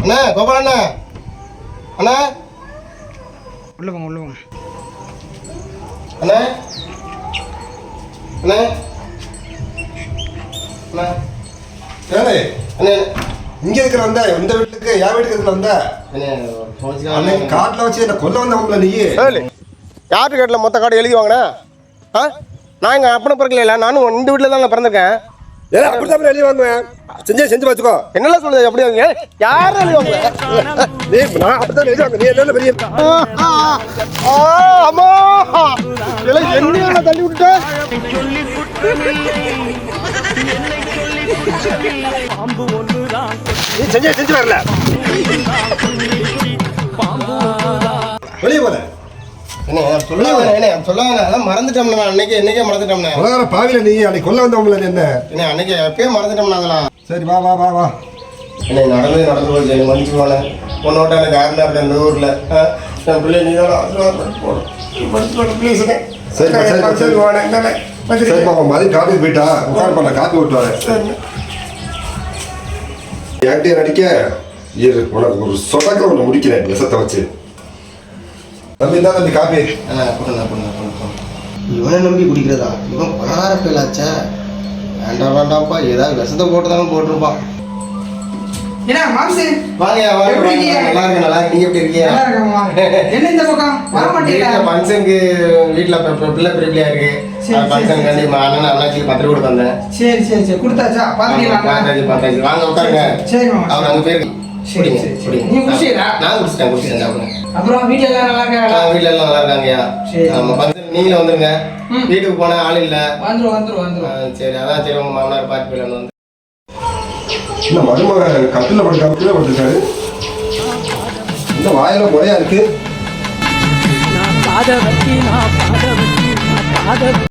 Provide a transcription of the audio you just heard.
அண்ணா கோபால் அண்ணா. அண்ணா. உள்ள போங்க உள்ள போங்க. அண்ணா. அண்ணா. அண்ணா. ஏலே அண்ணா. இங்க இருக்கிற வந்த இந்த வீட்டுக்கு என் வீட்டுக்கு இருக்கிற வந்த? அண்ணா அன்னைக்கு கோச்சிக்காம காட்டுல வச்சு என்ன கொல்ல வந்தவங்கள நீ. யார்கிட்ட கேட்டில் மொத்த கார்டு எழுதி வாங்கினா? ஆ? நான் எங்கள் அப்பனை பிறக்கல நானும் இந்த வீட்டில் தான் நான் பிறந்திருக்கேன். ஏ அப்படிதான் எழுதி வாங்குவேன். செஞ்சே செஞ்சு வச்சுக்கோ. என்னெல்லாம் சொல்லுது அப்படி வாங்க யாரும் எழுதி வாங்க நீ நான் அப்படிதான் எழுதி வாங்க நீ என்ன பெரிய அம்மா! இல்லை என்ன தள்ளி விட்டுட்டேன். நீ செஞ்சே செஞ்சு வரல. வெளியே போல. என்ன சொல்லுவாங்க என்ன? சொல்லுவாங்க அதான் மறந்துட்டோம்ண்ணா நான் அன்னைக்கு என்னைக்கே மறந்துட்டோம்ண்ணே உலகார பாவில நீ அன்னைக்கு கொல்ல வந்தவங்கள என்ன? என்ன அன்னைக்கு எப்பயே மறந்துட்டோம்ண்ணா அதெல்லாம். சரி வா வா வா வா. என்ன நடந்து நடந்து போச்சு. எனக்கு மன்னிச்சு போனேன் உன்னோட எனக்கு யாருன்னா இருக்கேன் இந்த ஊரில். என் பிள்ளை நீ தான் ஆசீர்வாதம் போடும் மன்னிச்சு போன ப்ளீஸுங்க சரி, சரி, சரி. சரி பாப்பா மாதிரி காப்பி போயிட்டா. உட்கார் பண்ண காப்பி விட்டுவாரு என்கிட்ட நடிக்க இரு உனக்கு ஒரு சொடக்க ஒன்று முடிக்கிறேன் விஷத்தை வச்சு. தம்பி தான் தம்பி காப்பி. கொடுங்க கொடுங்க கொடுங்க இவனை நம்பி குடிக்கிறதா? இவன் பணக்கார பேலாச்சே. வேண்டாம் வேண்டாம்ப்பா. ஏதாவது விஷத்தை போட்டுதாலும் போட்டிருப்பான் என்ன மாம்சு? வாங்க? நல்லா இருக்கு நல்லா நீங்க எப்படி இருக்கீங்க. என்ன இந்த பக்கம்? வர மாட்டீங்களா? வீட்டுல ஃபங்க்ஷனுக்கு இப்ப பிள்ளை பெரிய பிள்ளையா இருக்கு ஃபங்க்ஷன். கண்டி அண்ணன் அண்ணாச்சி பத்திர கூட வந்தேன். சரி சரி சரி. கொடுத்தாச்சா? பாத்தீங்களா பார்த்தாச்சு வாங்க உட்காருங்க. சரி. அவர் அங்க போயிருக்கு சரி, சரி, சரி. நீ குடிச்சிங்களா? நான் குடிச்சிட்டேன் குடிச்சிட்டேன் சாப்பிடுங்க அப்புறம் வீட்டுல எல்லாம் நல்லா இருக்காங்களா? ஆ, வீட்ல எல்லாம் நல்லா இருக்காங்கய்யா. சரி. ஆமா ஃபங்க்ஷன் நீங்களும் வந்துருங்க. வீட்டுக்கு போனா ஆள் இல்ல. வந்துரும் வந்துரும் வந்துரும். சரி அதான் சரி உங்க மாமனார் பார்த்து போயிடலாம் வந்து. இந்த மருமக கட்டில படுக்காம கீழே படுத்துருக்காரு. இந்த வாயில முறையா இருக்கு. நான் நான்